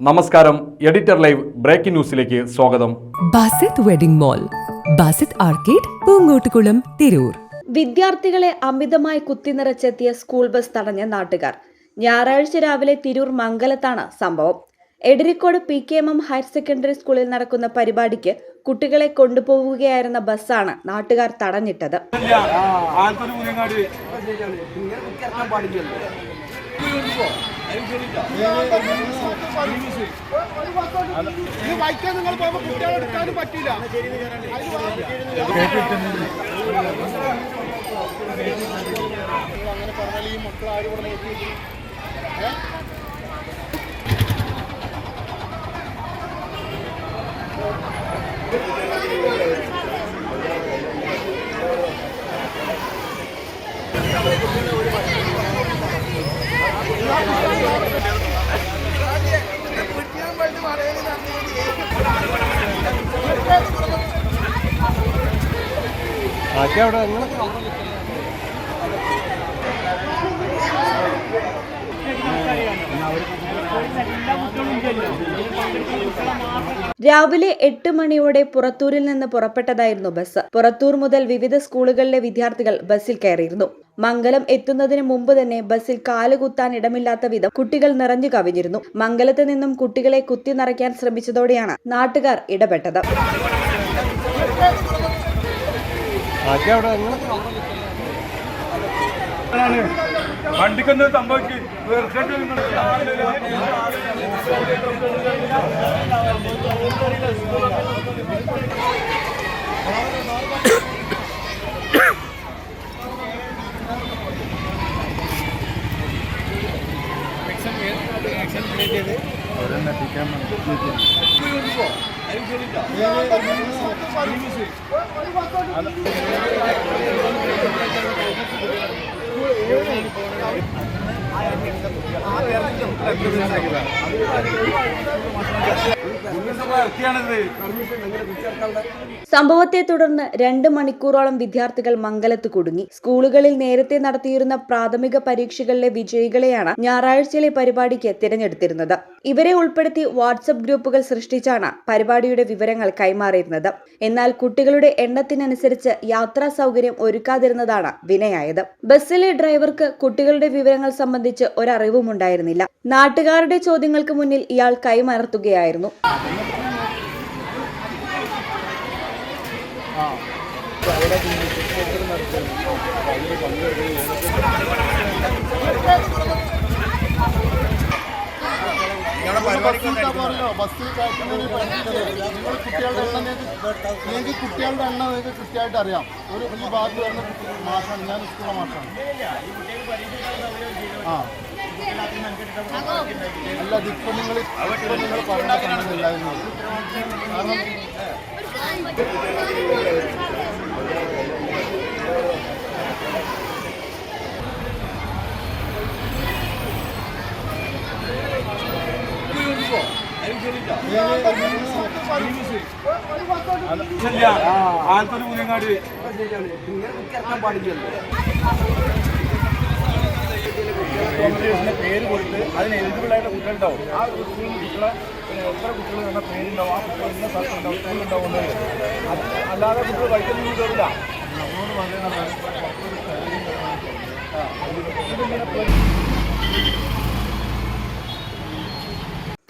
നമസ്കാരം editor live breaking ന്യൂസിലേക്ക് സ്വാഗതം. Basith wedding mall Basith arcade Poongottukulam Tirur. വിദ്യാർത്ഥികളെ അമിതമായി കുത്തിനിറച്ചെത്തിയ സ്കൂൾ ബസ് തടഞ്ഞ നാട്ടുകാർ. ഞായറാഴ്ച രാവിലെ തിരൂർ മംഗലത്താണ് സംഭവം. Edarikode P K M M higher secondary സ്കൂളിൽ നടക്കുന്ന പരിപാടിക്ക് കുട്ടികളെ കൊണ്ടുപോവുകയായിരുന്ന ബസ്സാണ് നാട്ടുകാർ തടഞ്ഞിട്ടത്. ഇത് വൈക്കാൻ നിങ്ങൾ പോകുമ്പോൾ കുട്ടികളെ എടുക്കാനും പറ്റില്ല അങ്ങനെ പറഞ്ഞാൽ ഈ മക്കൾ ആരും ഇവിടെ രാവിലെ എട്ട് മണിയോടെ പുറത്തൂരിൽ നിന്ന് പുറപ്പെട്ടതായിരുന്നു ബസ്. പുറത്തൂർ മുതൽ വിവിധ സ്കൂളുകളിലെ വിദ്യാർത്ഥികൾ ബസ്സിൽ കയറിയിരുന്നു. മംഗലം എത്തുന്നതിന് മുമ്പ് തന്നെ ബസ്സിൽ കാലുകുത്താൻ ഇടമില്ലാത്ത വിധം കുട്ടികൾ നിറഞ്ഞു കവിഞ്ഞിരുന്നു. മംഗലത്ത് നിന്നും കുട്ടികളെ കുത്തി നിറയ്ക്കാൻ ശ്രമിച്ചതോടെയാണ് നാട്ടുകാർ ഇടപെട്ടത്. വണ്ടിക്കൊന്നും സംഭവിക്കും. തീർച്ചയായിട്ടും എത്തിക്കാൻ സംഭവത്തെ തുടർന്ന് രണ്ട് മണിക്കൂറോളം വിദ്യാർത്ഥികൾ മംഗലത്ത് കുടുങ്ങി. സ്കൂളുകളിൽ നേരത്തെ നടത്തിയിരുന്ന പ്രാഥമിക പരീക്ഷകളിലെ വിജയികളെയാണ് ഞായറാഴ്ചയിലെ പരിപാടിക്ക് തിരഞ്ഞെടുത്തിരുന്നത്. ഇവരെ ഉൾപ്പെടുത്തി വാട്സപ്പ് ഗ്രൂപ്പുകൾ സൃഷ്ടിച്ചാണ് പരിപാടിയുടെ വിവരങ്ങൾ കൈമാറിയിരുന്നത്. എന്നാൽ കുട്ടികളുടെ എണ്ണത്തിനനുസരിച്ച് യാത്രാ സൗകര്യം ഒരുക്കാതിരുന്നതാണ് വിനയായത്. ബസ്സിലെ ഡ്രൈവർക്ക് കുട്ടികളുടെ വിവരങ്ങൾ സംബന്ധിച്ച് ഒരറിവും ഉണ്ടായിരുന്നില്ല നാട്ടുകാരുടെ ചോദ്യങ്ങൾക്ക് മുന്നിൽ ഇയാൾ കൈമലർത്തുകയായിരുന്നു. ബസ്സിൽ പറഞ്ഞല്ലോ ബസ്സിൽ കയറ്റുന്നതിന് പഠിക്കുന്നത് നിങ്ങൾ കുട്ടികളുടെ എണ്ണം നിങ്ങൾക്ക് കുട്ടികളുടെ എണ്ണം നിങ്ങൾക്ക് കൃത്യമായിട്ട് അറിയാം. ഒരു ഈ ഭാഗത്ത് വരുന്ന മാഷാണ് ഞാൻ സ്കൂളിലെ മാഷാണ് ആ. അല്ല ഇതിപ്പോ നിങ്ങൾ ഇപ്പൊ നിങ്ങൾ പറഞ്ഞ സംഗതിയില്ലായിരുന്നു കാരണം ആലത്തൂർ പുതിയങ്ങാട് പേര് കൊടുത്ത് അതിന് എലിജിബിൾ ആയിട്ട് കുട്ടികളുണ്ടാവും. ആ സ്കൂളിൽ കുട്ടികളെ എത്ര കുട്ടികൾ എന്ന പേരുണ്ടാവും. ആ കുട്ടികൾ ഇന്ന സ്ഥലത്തുണ്ടാവും സ്കൂളുണ്ടാവും അല്ലാതെ കുട്ടികൾ വൈകുന്നേരം കയറില്ല നമ്മളോട് പറയുന്നത്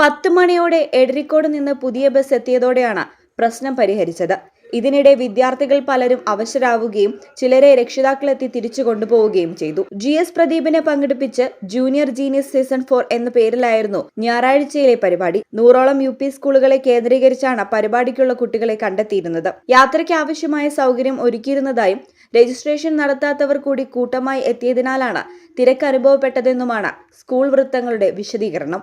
പത്ത് മണിയോടെ എടരിക്കോട് നിന്ന് പുതിയ ബസ് എത്തിയതോടെയാണ് പ്രശ്നം പരിഹരിച്ചത്. ഇതിനിടെ വിദ്യാർത്ഥികൾ പലരും അവശരാവുകയും ചിലരെ രക്ഷിതാക്കളെത്തി തിരിച്ചു കൊണ്ടുപോവുകയും ചെയ്തു. ജി എസ് പ്രദീപിനെ പങ്കെടുപ്പിച്ച് ജൂനിയർ ജീനിയസ് സീസൺ ഫോർ എന്ന പേരിലായിരുന്നു ഞായറാഴ്ചയിലെ പരിപാടി. നൂറോളം യു പി സ്കൂളുകളെ കേന്ദ്രീകരിച്ചാണ് പരിപാടിക്കുള്ള കുട്ടികളെ കണ്ടെത്തിയിരുന്നത്. യാത്രയ്ക്ക് ആവശ്യമായ സൗകര്യം ഒരുക്കിയിരുന്നതായും രജിസ്ട്രേഷൻ നടത്താത്തവർ കൂടി കൂട്ടമായി എത്തിയതിനാലാണ് തിരക്ക് അനുഭവപ്പെട്ടതെന്നുമാണ് സ്കൂൾ വൃത്തങ്ങളുടെ വിശദീകരണം.